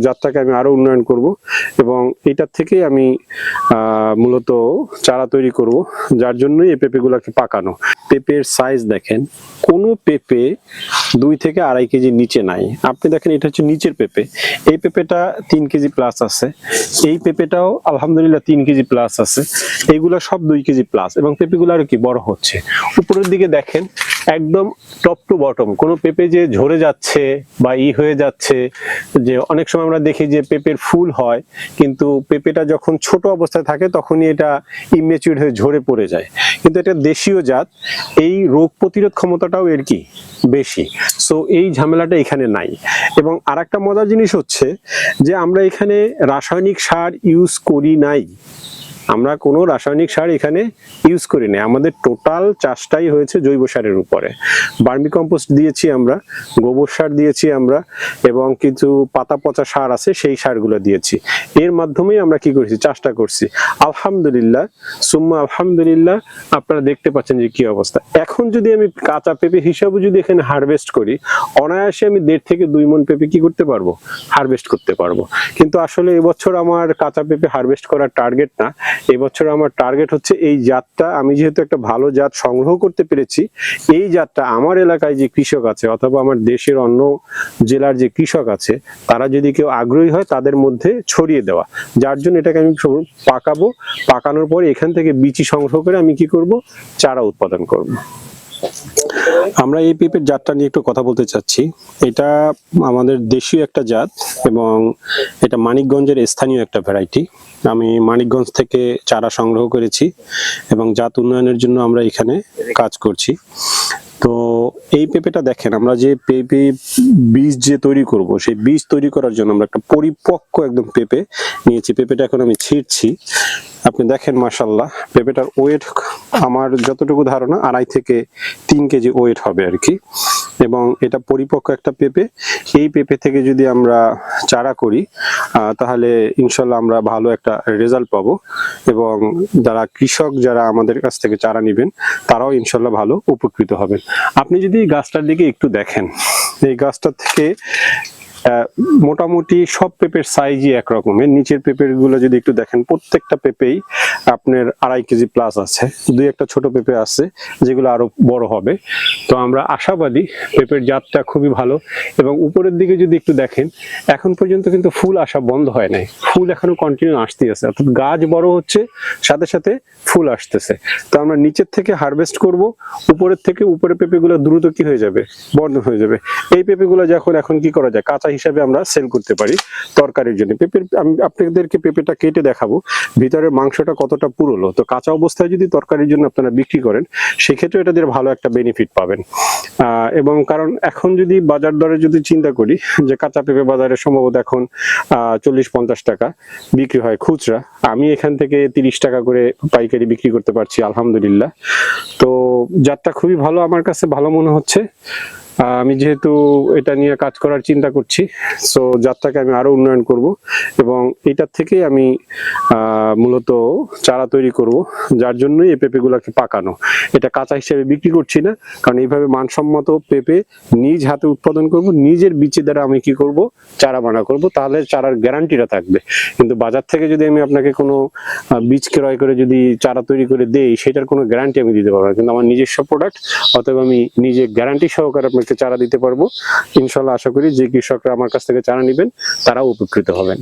জাতটাকে আমি আরও উন্নয়ন করব এবং এটার থেকেই আমি মূলত চারা তৈরি করব, যার জন্যই এই পেঁপেগুলোকে পাকানো। পেঁপের সাইজ দেখেন, কোনো পেঁপে দুই থেকে আড়াই কেজি নিচে নাই। আপনি দেখেন, এটা হচ্ছে নিচের পেঁপে। এই পেঁপেটা তিন কেজি প্লাস আছে। এই পেঁপেটাও আলহামদুলিল্লাহ তিন কেজি প্লাস আছে। এইগুলো সব দুই কেজি প্লাস এবং পেঁপেগুলো আরও কি বড় হচ্ছে। উপরের দিকে দেখেন একদম টপ টু বটম কোনো পেঁপে যে ঝরে যাচ্ছে বা ই হয়ে যাচ্ছে, যে অনেক সময় আমরা দেখি যে পেঁপের ফুল হয়, কিন্তু পেঁপেটা যখন ছোট অবস্থায় থাকে তখনই এটা ইমেচিউর হয়ে ঝরে পড়ে যায়। কিন্তু এটা দেশীয় জাত, এই রোগ প্রতিরোধ ক্ষমতাটাও এর কি? বেশি। সো এই ঝামেলাটা এখানে নাই। এবং আর একটা মজার জিনিস হচ্ছে যে আমরা এখানে রাসায়নিক সার ইউজ করি নাই। আমরা কোনো রাসায়নিক সার এখানে ইউজ করি না আমাদের টোটাল চাষটাই হয়েছে জৈব সারের উপরে। বার্মি কম্পোস্ট দিয়েছি আমরা, গোবর সার দিয়েছি আমরা, এবং কিছু পাতা পচা সার আছে, সেই সারগুলো দিয়েছি। এর মাধ্যমেই আমরা কি করছি, চাষটা করছি। আলহামদুলিল্লাহ, সুম্মা আলহামদুলিল্লাহ, আপনারা দেখতে পাচ্ছেন যে কি অবস্থা। এখন যদি আমি কাঁচা পেঁপে হিসাবে যদি এখানে হারভেস্ট করি, অনায়াসে আমি দেড় থেকে দুই মন পেঁপে কি করতে পারব? হারভেস্ট করতে পারব। কিন্তু আসলে এবছর আমার কাঁচা পেঁপে হারভেস্ট করার টার্গেট না। এবছর আমার টার্গেট হচ্ছে এই জাতটা। আমি যেহেতু একটা ভালো জাত সংগ্রহ করতে পেরেছি, এই জাতটা আমার এলাকায় যে কৃষক আছে অথবা আমার দেশের অন্য জেলার যে কৃষক আছে, তারা যদি কেউ আগ্রহী হয় তাদের মধ্যে ছড়িয়ে দেওয়া। যার জন্য এটাকে আমি পাকাবো। পাকানোর পরে এখান থেকে বিচি সংগ্রহ করে আমি কি করব? চারা উৎপাদন করব। আমরা এই পেঁপের জাতটা নিয়ে একটু কথা বলতে চাচ্ছি। এটা আমাদের দেশীয় একটা জাত এবং এটা মানিকগঞ্জের স্থানীয় একটা ভ্যারাইটি আমি মানিকগঞ্জ থেকে চারা সংগ্রহ করেছি এবং জাত উন্নয়নের জন্য আমরা এখানে কাজ করছি। তো এই পেঁপেটা দেখেন, আমরা যে পেঁপে বীজ যে তৈরি করব, সেই বীজ তৈরি করার জন্য আমরা একটা পরিপক্ক একদম পেঁপে নিয়েছি। পেঁপেটা এখন আমি ছিঁড়ছি। আপনি দেখেন মাসাল্লাহ পেঁপেটার ওয়েট আমার যতটুকু ধারণা, আড়াই থেকে তিন কেজি ওয়েট হবে আর কি। এবং এটা পরিপক্ক একটা পেঁপে। এই পেঁপে থেকে যদি আমরা চারা করি তাহলে ইনশাল্লাহ আমরা ভালো একটা রেজাল্ট পাবো। এবং যারা কৃষক, যারা আমাদের কাছ থেকে চারা নেবেন, তারাও ইনশাল্লাহ ভালো, উপকৃত হবেন। আপনি যদি গাছটার দিকে একটু দেখেন, এই গাছটা থেকে মোটামুটি সব পেপের সাইজই একরকমের। নিচের পেঁপেরগুলো যদি একটু দেখেন প্রত্যেকটা পেঁপেই আপনার আড়াই কেজি প্লাস আছে। দুই একটা ছোট পেঁপে আছে, যেগুলো আরও বড় হবে। তো আমরা আশাবাদী পেঁপের জাতটা খুবই ভালো। এবং উপরের দিকে যদি একটু দেখেন, এখন পর্যন্ত কিন্তু ফুল আসা বন্ধ হয় নাই। ফুল এখনও কন্টিনিউ আসতেই আছে। অর্থাৎ গাছ বড় হচ্ছে, সাথে সাথে ফুল আসতেছে। তো আমরা নিচের থেকে হারভেস্ট করব, উপরের থেকে উপরে পেঁপেগুলো দ্রুত কি হয়ে যাবে? বন্ধ হয়ে যাবে। এই পেঁপেগুলো যখন এখন কি করা যায়? কাঁচা হিসাবে আমরা সেল করতে পারি তরকারির জন্য। পেঁপের, আমি আপনাদেরকে পেঁপেটা কেটে দেখাবো। ভিতরের মাংসটা কতটা পুরলো তো কাঁচা অবস্থায় যদি তরকারির জন্য আপনারা বিক্রি করেন, সেক্ষেত্রে এটা দিয়ে ভালো একটা বেনিফিট পাবেন। এবং কারণ এখন যদি বাজার দরে যদি চিন্তা করি, যে কাঁচা পেঁপে বাজারে সম্ভবত এখন চল্লিশ পঞ্চাশ টাকা বিক্রি হয় খুচরা। আমি এখান থেকে তিরিশ টাকা করে পাইকারি বিক্রি করতে পারছি, আলহামদুলিল্লাহ। তো জাতটা খুবই ভালো আমার কাছে, ভালো মনে হচ্ছে। আমি যেহেতু এটা নিয়ে কাজ করার চিন্তা করছি সো যাত্রাকে আমি আরও উন্নয়ন করব এবং এটার থেকেই আমি মূলত চারা তৈরি করব, যার জন্যই এই পেঁপেগুলোকে পাকানো। এটা কাঁচা হিসেবে বিক্রি করছি না, কারণ এইভাবে মানসম্মত পেঁপে নিজ হাতে উৎপাদন করব, নিজের বীজে দ্বারা আমি কি করব, চারা বানা করব, তাহলে চারার গ্যারান্টিটা থাকবে। কিন্তু বাজার থেকে যদি আমি আপনাকে কোনো বীজ ক্রয় করে যদি চারা তৈরি করে দেই, সেটার কোনো গ্যারান্টি আমি দিতে পারব না। কিন্তু আমার নিজস্ব প্রোডাক্ট অতএব আমি নিজে গ্যারান্টি সহকারে আপনাকে চারা দিতে পারব। ইনশাল্লাহ আশা করি যে কৃষকরা আমার কাছ থেকে চারা নেবেন, তারাও উপকৃত হবেন।